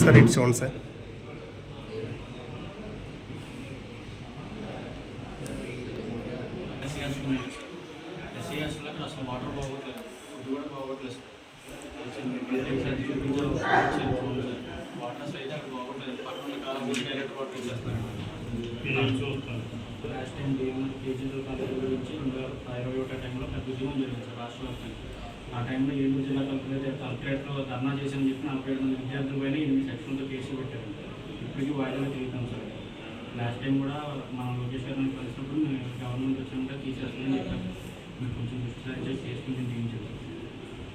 Sir ఇటు చూడండి sir SCS ఉన్నాయి ఎస్సీఎస్లో అసలు వాటర్ బాగోట్లేదు ఫుడ్ కూడా బాగోట్లేదు సార్ చూపించారు వాటర్ అసలు అయితే అక్కడ బాగోట్లేదు పక్కన కాలం కూడా డైరెక్ట్ వాటర్ ఇచ్చేస్తున్నారు లాస్ట్ టైం డిఎంఆర్ కేజీలో కాలేజీ గురించి రెండు వేల ఇరవై ఒకటో టైంలో పెద్ద ఉద్యమం జరిగింది సార్ రాష్ట్ర వ్యాప్తంగా ఆ టైంలో ఏలూరు జిల్లా కలెక్టర్ కలెక్టరేట్లో ధర్నా చేశామని చెప్పి నలభై ఐదు మంది విద్యార్థుల పైన ఎనిమిది సెక్షన్లతో కేసులు పెట్టారు. ఇప్పటికీ వాయిదాలో తిరుగుతాం సార్. లాస్ట్ టైం కూడా మన లోకేష్ గారిని కలిసినప్పుడు మేము గవర్నమెంట్ వచ్చినట్టు తీసేస్తుందని చెప్పారు. మీరు కొంచెం దృష్టి చేసుకుని కేసు కొంచెం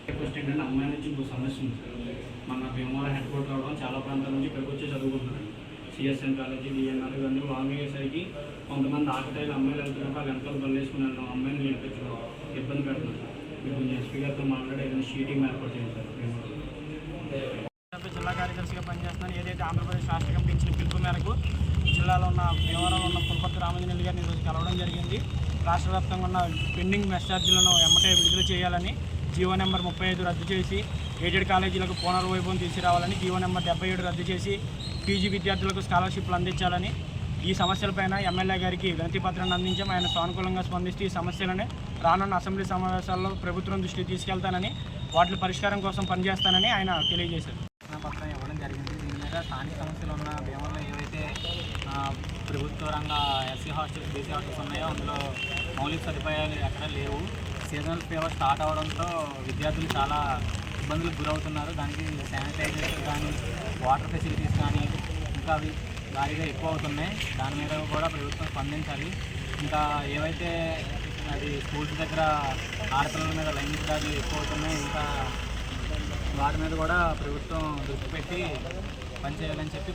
రిక్వెస్ట్ ఏంటంటే అమ్మాయి నుంచి ఇంకో సమస్య ఉంది సార్. మన భీమవరం హెడ్ క్వార్టర్ రావడం చాలా ప్రాంతాల నుంచి ఇక్కడికి వచ్చి చదువుకుంటున్నారు. సిఎస్ఎన్ కాలేజీ డిఎన్ఆర్ ఇవన్నీ లాంగ్ అయ్యేసరికి కొంతమంది ఆకటైలు అమ్మాయిలు వెళ్తున్నప్పుడు ఆ వెనకాల బళ్ళు అమ్మాయిని నేర్పించడం ఇబ్బంది పెడుతున్నాను షీటింగ్ ఏర్పాటు జిల్లా కార్యదర్శిగా పనిచేస్తున్నాను ఏదైతే ఆంధ్రప్రదేశ్ రాష్ట్ర కమిటీ ఇచ్చిన పిలుపు మేరకు జిల్లాలో ఉన్న భీమవరంలో ఉన్న పులపర్తి రామజనేలు గారిని ఈరోజు కలవడం జరిగింది. రాష్ట్ర వ్యాప్తంగా ఉన్న పెండింగ్ మెస్ఛార్జీలను ఎమ్మటే విడుదల చేయాలని జీవో నెంబర్ ముప్పై ఐదు రద్దు చేసి ఎయిడెడ్ కాలేజీలకు పునర్వైభవం తీసుకురావాలని జీవో నెంబర్ డెబ్బై ఏడు రద్దు చేసి పీజీ విద్యార్థులకు స్కాలర్షిప్లు అందించాలని ఈ సమస్యలపైన ఎమ్మెల్యే గారికి వినతి పత్రాన్ని అందించాం. ఆయన సానుకూలంగా స్పందిస్తూ ఈ సమస్యలని రానున్న అసెంబ్లీ సమావేశాల్లో ప్రభుత్వం దృష్టికి తీసుకెళ్తానని వాటి పరిష్కారం కోసం పనిచేస్తానని ఆయన తెలియజేశారు. పత్రం ఇవ్వడం జరిగింది. దీని మీద స్థానిక సమస్యలు ఉన్న భీమవరంలో ఏవైతే ప్రభుత్వ రంగ ఎస్సీ హాస్టల్స్ బీసీ హాస్టల్స్ ఉన్నాయో అందులో మౌలిక సదుపాయాలు ఎక్కడ లేవు. సీజనల్ ఫీవర్ స్టార్ట్ అవడంతో విద్యార్థులు చాలా ఇబ్బందులకు గురవుతున్నారు. దానికి శానిటైజర్స్ కానీ వాటర్ ఫెసిలిటీస్ కానీ ఇంకా భారీగా ఎక్కువ అవుతున్నాయి దాని మీద కూడా ప్రభుత్వం స్పందించాలి. ఇంకా ఏవైతే అది స్కూల్స్ దగ్గర ఆడపిల్లల మీద లైంగిక దాడులు ఎక్కువ అవుతున్నాయి ఇంకా వాటి మీద కూడా ప్రభుత్వం దృష్టి పెట్టి పనిచేయాలని చెప్పి